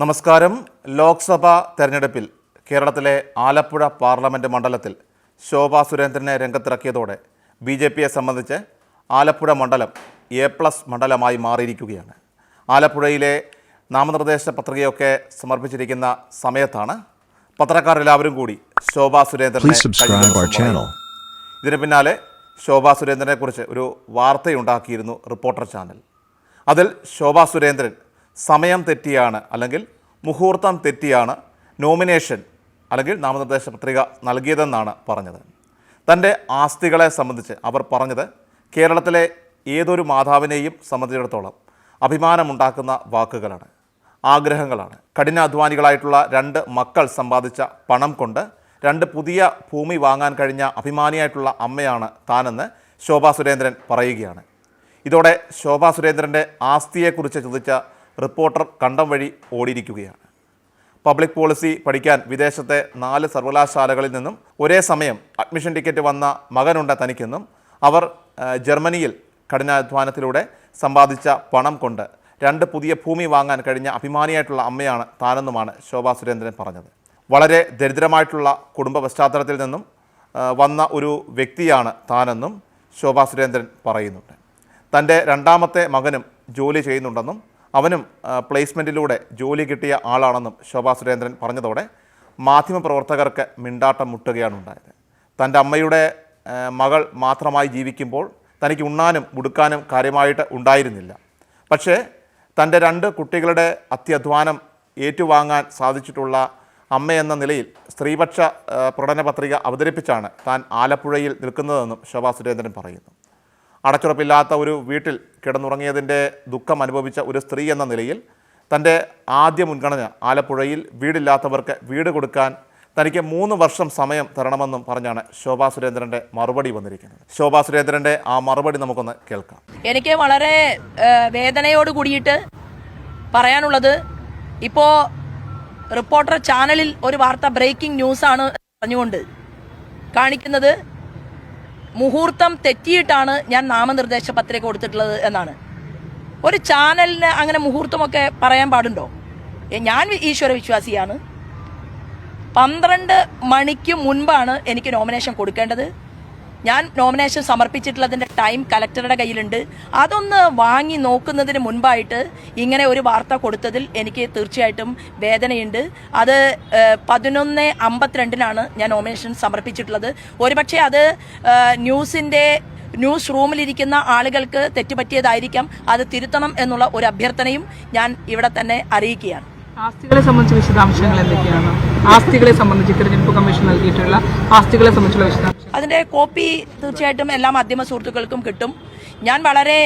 നമസ്കാരം. ലോക്സഭാ തെരഞ്ഞെടുപ്പിൽ കേരളത്തിലെ ആലപ്പുഴ പാർലമെന്റ് മണ്ഡലത്തിൽ ശോഭാ സുരേന്ദ്രനെ രംഗത്തിറക്കിയതോടെ ബി ജെ പിയെ സംബന്ധിച്ച് ആലപ്പുഴ മണ്ഡലം എ പ്ലസ് മണ്ഡലമായി മാറിയിരിക്കുകയാണ്. ആലപ്പുഴയിലെ നാമനിർദ്ദേശ പത്രികയൊക്കെ സമർപ്പിച്ചിരിക്കുന്ന സമയത്താണ് പത്രക്കാരെല്ലാവരും കൂടി ശോഭാ സുരേന്ദ്രനെ. ഇതിന് പിന്നാലെ ശോഭാ സുരേന്ദ്രനെക്കുറിച്ച് ഒരു വാർത്തയുണ്ടാക്കിയിരുന്നു റിപ്പോർട്ടർ ചാനൽ. അതിൽ ശോഭാ സുരേന്ദ്രൻ സമയം തെറ്റിയാണ് അല്ലെങ്കിൽ മുഹൂർത്തം തെറ്റിയാണ് നോമിനേഷൻ അല്ലെങ്കിൽ നാമനിർദ്ദേശ പത്രിക നൽകിയതെന്നാണ് പറഞ്ഞത്. തന്റെ ആസ്തികളെ സംബന്ധിച്ച് അവർ പറഞ്ഞത് കേരളത്തിലെ ഏതൊരു മാതാവിനെയും സംബന്ധിച്ചിടത്തോളം അഭിമാനമുണ്ടാക്കുന്ന വാക്കുകളാണ് ആഗ്രഹങ്ങളാണ്. കഠിനാധ്വാനികളായിട്ടുള്ള രണ്ട് മക്കൾ സമ്പാദിച്ച പണം കൊണ്ട് രണ്ട് പുതിയ ഭൂമി വാങ്ങാൻ കഴിഞ്ഞ അഭിമാനിയായിട്ടുള്ള അമ്മയാണ് താനെന്ന് ശോഭാ സുരേന്ദ്രൻ പറയുകയാണ്. ഇതോടെ ശോഭാ സുരേന്ദ്രന്റെ ആസ്തിയെക്കുറിച്ച് ചോദിച്ച റിപ്പോർട്ടർ കണ്ടം വഴി ഓടിയിരിക്കുകയാണ്. പബ്ലിക് പോളിസി പഠിക്കാൻ വിദേശത്തെ നാല് സർവകലാശാലകളിൽ നിന്നും ഒരേ സമയം അഡ്മിഷൻ ടിക്കറ്റ് വന്ന മകനുണ്ട് തനിക്കെന്നും അവർ ജർമ്മനിയിൽ കഠിനാധ്വാനത്തിലൂടെ സമ്പാദിച്ച പണം കൊണ്ട് രണ്ട് പുതിയ ഭൂമി വാങ്ങാൻ കഴിഞ്ഞ അഭിമാനിയായിട്ടുള്ള അമ്മയാണ് താനെന്നുമാണ് ശോഭാ സുരേന്ദ്രൻ പറഞ്ഞത്. വളരെ ദരിദ്രമായിട്ടുള്ള കുടുംബ പശ്ചാത്തലത്തിൽ നിന്നും വന്ന ഒരു വ്യക്തിയാണ് താനെന്നും ശോഭാ സുരേന്ദ്രൻ പറയുന്നുണ്ട്. തന്റെ രണ്ടാമത്തെ മകനും ജോലി ചെയ്യുന്നുണ്ടെന്നും അവനും പ്ലേസ്മെന്റിലൂടെ ജോലി കിട്ടിയ ആളാണെന്നും ശോഭാ സുരേന്ദ്രൻ പറഞ്ഞതോടെ മാധ്യമപ്രവർത്തകർക്ക് മിണ്ടാട്ടം മുട്ടുകയാണ് ഉണ്ടായത്. തന്റെ അമ്മയുടെ മകൾ മാത്രമായി ജീവിക്കുമ്പോൾ തനിക്ക് ഉണ്ണാനും ഉടുക്കാനും കാര്യമായിട്ട് ഉണ്ടായിരുന്നില്ല. പക്ഷേ തന്റെ രണ്ട് കുട്ടികളുടെ അത്യധ്വാനം ഏറ്റുവാങ്ങാൻ സാധിച്ചിട്ടുള്ള അമ്മയെന്ന നിലയിൽ സ്ത്രീപക്ഷ പ്രകടന പത്രിക അവതരിപ്പിച്ചാണ് താൻ ആലപ്പുഴയിൽ നിൽക്കുന്നതെന്നും ശോഭാ സുരേന്ദ്രൻ പറയുന്നു. അടച്ചുറപ്പില്ലാത്ത ഒരു വീട്ടിൽ കിടന്നുറങ്ങിയതിന്റെ ദുഃഖം അനുഭവിച്ച ഒരു സ്ത്രീ എന്ന നിലയിൽ തന്റെ ആദ്യ മുൻഗണന ആലപ്പുഴയിൽ വീടില്ലാത്തവർക്ക് വീട് കൊടുക്കാൻ തനിക്ക് മൂന്ന് വർഷം സമയം തരണമെന്നും പറഞ്ഞാണ് ശോഭാ സുരേന്ദ്രന്റെ മറുപടി വന്നിരിക്കുന്നത്. ശോഭാ സുരേന്ദ്രന്റെ ആ മറുപടി നമുക്കൊന്ന് കേൾക്കാം. എനിക്ക് വളരെ വേദനയോട് കൂടിയിട്ട് പറയാനുള്ളത് ഇപ്പോ റിപ്പോർട്ടർ ചാനലിൽ ഒരു വാർത്ത ബ്രേക്കിംഗ് ന്യൂസ് ആണ് പറഞ്ഞുകൊണ്ട് കാണിക്കുന്നത്. മുഹൂർത്തം തെറ്റിയിട്ടാണ് ഞാൻ നാമനിർദ്ദേശ പത്രിക കൊടുത്തിട്ടുള്ളത് എന്നാണ്. ഒരു ചാനലിന് അങ്ങനെ മുഹൂർത്തമൊക്കെ പറയാൻ പാടുണ്ടോ? ഞാൻ ഈശ്വര വിശ്വാസിയാണ്. പന്ത്രണ്ട് മണിക്ക് മുൻപാണ് എനിക്ക് നോമിനേഷൻ കൊടുക്കേണ്ടത്. ഞാൻ നോമിനേഷൻ സമർപ്പിച്ചിട്ടുള്ളതിന്റെ ടൈം കലക്ടറുടെ കയ്യിലുണ്ട്. അതൊന്ന് വാങ്ങി നോക്കുന്നതിന് മുൻപായിട്ട് ഇങ്ങനെ ഒരു വാർത്ത കൊടുത്തതിൽ എനിക്ക് തീർച്ചയായിട്ടും വേദനയുണ്ട്. അത് പതിനൊന്ന് അമ്പത്തിരണ്ടിനാണ് ഞാൻ നോമിനേഷൻ സമർപ്പിച്ചിട്ടുള്ളത്. ഒരുപക്ഷെ അത് ന്യൂസിന്റെ ന്യൂസ് റൂമിലിരിക്കുന്ന ആളുകൾക്ക് തെറ്റുപറ്റിയതായിരിക്കാം. അത് തിരുത്തണം എന്നുള്ള ഒരു അഭ്യർത്ഥനയും ഞാൻ ഇവിടെ തന്നെ അറിയിക്കുകയാണ്. ആസ്തികളെ സംബന്ധിച്ച വിശദാംശങ്ങൾ എന്തൊക്കെയാണ്? ആസ്തികളെ സംബന്ധിച്ച് തിരഞ്ഞെടുപ്പ് കമ്മീഷൻ നൽകിയിട്ടുള്ള ആസ്തികളെ സംബന്ധിച്ചുള്ള വിശദാംശം അതിന്റെ കോപ്പി തീർച്ചയായിട്ടും എല്ലാ മാധ്യമ സുഹൃത്തുക്കൾക്കും കിട്ടും. ഞാൻ വളരെ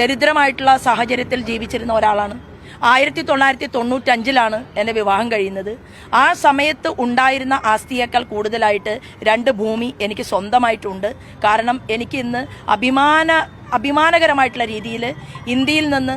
ദരിദ്രമായിട്ടുള്ള സാഹചര്യത്തിൽ ജീവിച്ചിരുന്ന ഒരാളാണ്. ആയിരത്തി തൊള്ളായിരത്തി തൊണ്ണൂറ്റഞ്ചിലാണ് എന്റെ വിവാഹം കഴിയുന്നത്. ആ സമയത്ത് ഉണ്ടായിരുന്ന ആസ്തിയേക്കാൾ കൂടുതലായിട്ട് രണ്ട് ഭൂമി എനിക്ക് സ്വന്തമായിട്ടുണ്ട്. കാരണം എനിക്ക് ഇന്ന് അഭിമാന അഭിമാനകരമായിട്ടുള്ള രീതിയിൽ ഇന്ത്യയിൽ നിന്ന്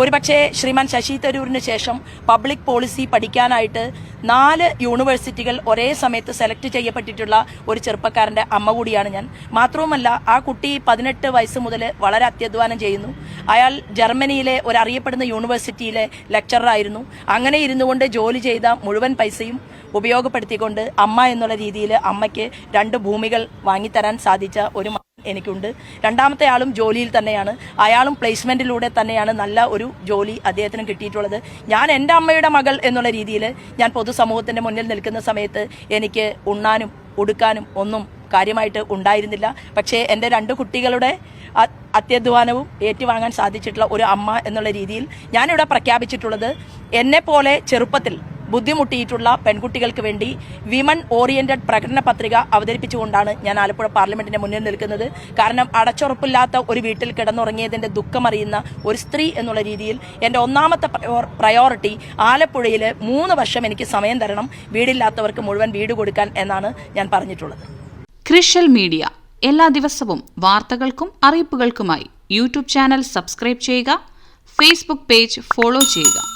ഒരുപക്ഷെ ശ്രീമാൻ ശശി തരൂരിന് ശേഷം പബ്ലിക് പോളിസി പഠിക്കാനായിട്ട് നാല് യൂണിവേഴ്സിറ്റികൾ ഒരേ സമയത്ത് സെലക്ട് ചെയ്യപ്പെട്ടിട്ടുള്ള ഒരു ചെറുപ്പക്കാരന്റെ അമ്മ കൂടിയാണ് ഞാൻ. മാത്രവുമല്ല ആ കുട്ടി പതിനെട്ട് വയസ്സ് മുതൽ വളരെ അത്യധ്വാനം ചെയ്യുന്നു. അയാൾ ജർമ്മനിയിലെ ഒരു അറിയപ്പെടുന്ന യൂണിവേഴ്സിറ്റിയിലെ ലെക്ചറായിരുന്നു അങ്ങനെ ഇരുന്നു കൊണ്ട് ജോലി ചെയ്ത മുഴുവൻ പൈസയും ഉപയോഗപ്പെടുത്തിക്കൊണ്ട് അമ്മ എന്നുള്ള രീതിയിൽ അമ്മയ്ക്ക് രണ്ട് ഭൂമികൾ വാങ്ങിത്തരാൻ സാധിച്ച ഒരു എനിക്കുണ്ട്. രണ്ടാമത്തെ ആളും ജോലിയിൽ തന്നെയാണ്. അയാളും പ്ലേസ്മെന്റിലൂടെ തന്നെയാണ് നല്ല ഒരു ജോലി അദ്ദേഹത്തിന് കിട്ടിയിട്ടുള്ളത്. ഞാൻ എന്റെ അമ്മയുടെ മകൾ എന്നുള്ള രീതിയിൽ ഞാൻ പൊതുസമൂഹത്തിന്റെ മുന്നിൽ നിൽക്കുന്ന സമയത്ത് എനിക്ക് ഉണ്ണാനും ഉടുക്കാനും ഒന്നും കാര്യമായിട്ട് ഉണ്ടായിരുന്നില്ല. പക്ഷേ എന്റെ രണ്ട് കുട്ടികളുടെ അത്യധ്വാനവും ഏറ്റുവാങ്ങാൻ സാധിച്ചിട്ടുള്ള ഒരു അമ്മ എന്നുള്ള രീതിയിൽ ഞാനിവിടെ പ്രഖ്യാപിച്ചിട്ടുള്ളത്. എന്നെപ്പോലെ പോലെ ചെറുപ്പത്തിൽ ബുദ്ധിമുട്ടിയിട്ടുള്ള പെൺകുട്ടികൾക്ക് വേണ്ടി വിമൺ ഓറിയന്റഡ് പ്രകടന പത്രിക അവതരിപ്പിച്ചുകൊണ്ടാണ് ഞാൻ ആലപ്പുഴ പാർലമെന്റിന്റെ മുന്നിൽ നിൽക്കുന്നത്. കാരണം അടച്ചുറപ്പില്ലാത്ത ഒരു വീട്ടിൽ കിടന്നുറങ്ങിയതിന്റെ ദുഃഖമറിയുന്ന ഒരു സ്ത്രീ എന്നുള്ള രീതിയിൽ എന്റെ ഒന്നാമത്തെ പ്രയോറിറ്റി ആലപ്പുഴയിൽ മൂന്ന് വർഷം എനിക്ക് സമയം തരണം വീടില്ലാത്തവർക്ക് മുഴുവൻ വീട് കൊടുക്കാൻ എന്നാണ് ഞാൻ പറഞ്ഞിട്ടുള്ളത്. ക്രിഷ്യൽ മീഡിയ. എല്ലാ ദിവസവും വാർത്തകൾക്കും അറിയിപ്പുകൾക്കുമായി യൂട്യൂബ് ചാനൽ സബ്സ്ക്രൈബ് ചെയ്യുക ഫേസ്ബുക്ക് പേജ് ഫോളോ ചെയ്യുക.